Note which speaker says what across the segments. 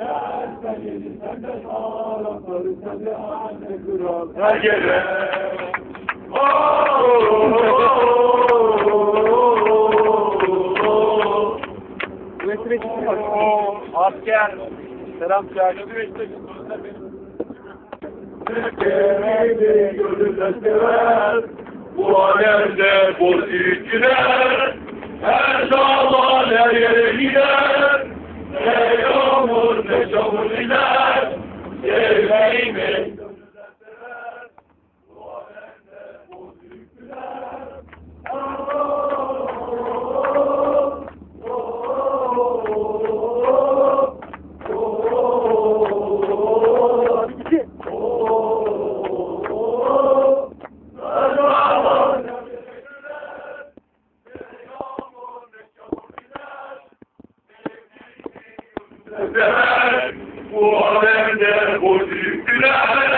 Speaker 1: her.
Speaker 2: Asker. Selam çak.
Speaker 1: Sevmeyi gönülden sever, bu alemde boz yükler. Her zaman her yere gider, Resulüler sevmeyi Sever bu alemde bozuk günahlar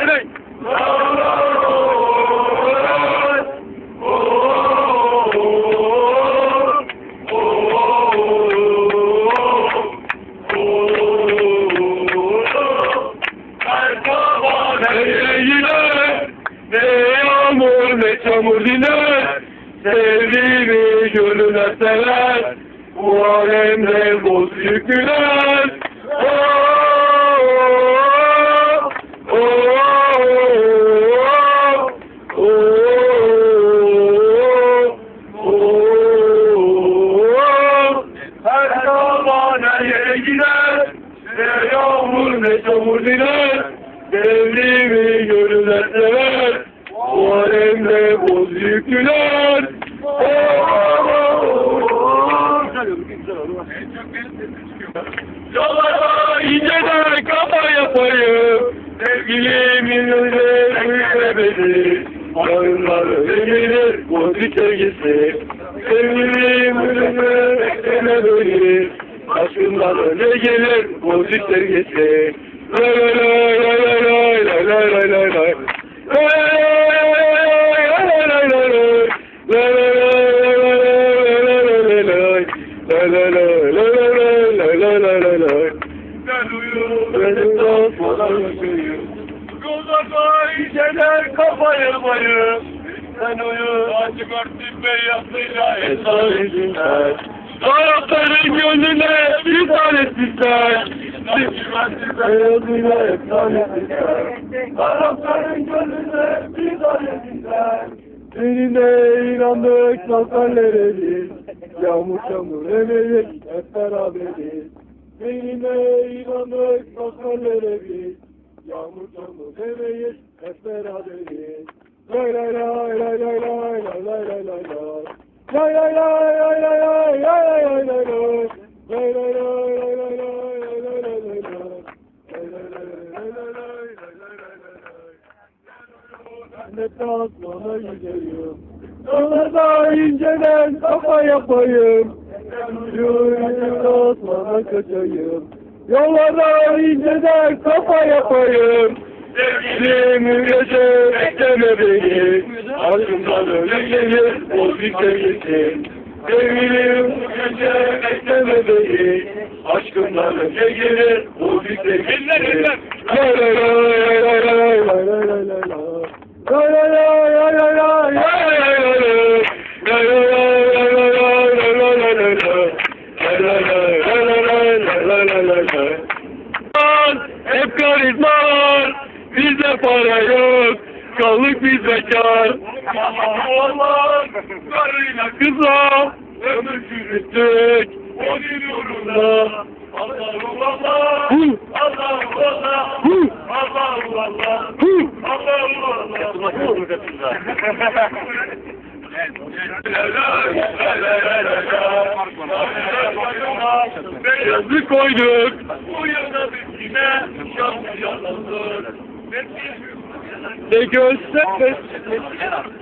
Speaker 1: çamur diner Sevdiğimi gönlüne sever. Bu alemde boz yükler her yere gider. Ne yağmur ne çamur diler. Devlimi gönüller sever. Bu alemde boz yüklüler. Oh, oh, oh. Yollara inceden kafa yapayım. Sevgilimin özlemine beni. Yarınlar ödemilir boz sevgisi. Sevgilim özlemine beni. Aşkından öne gelir bozik sevgisi Lay lay lay lay lay lay lay lay lay lay Lay kafayı bayım Sen uyu Açık örtün beyazıyla esaretinler Taraftarın gönlüne bir tanesi sen Beyazıyla efsanesi sen Taraftarın gönlüne bir. Tanesi sen Seninle inandık zaferlere biz Yağmur çamur emeğiz hep beraberiz. Seninle inandık zaferlere biz Yağmur çamur emeğiz hep beraberiz. Lay lay lay lay lay lay lay lay lay lay lay Lay lay lay lay lay inceden kafa yapayım. Yürüyün tasmana kaçayım Yollarda inceden kafa yapayım. Sevgilim gece bekleme beni Aklımdan öyle gelir bozik sevgisi Sevgilim gece bekleme beni Aşkımdan önce gelir bozik sevgisi Lay lay lay lay lay lay lay lay lay lay Lay lay lay lay lay lay lay lay lay hep karizma var, bizde para yok, Kaldık biz bekar. Oğlan karıyla kıza ömür çürüttük. O din uğrunda. Allahu Allah. Allahu Allah. Allahu Allah. Allahu Allah. Beyazı koyduk. Bu yana bitkine şampiyon olduk. Ve biz They go separate.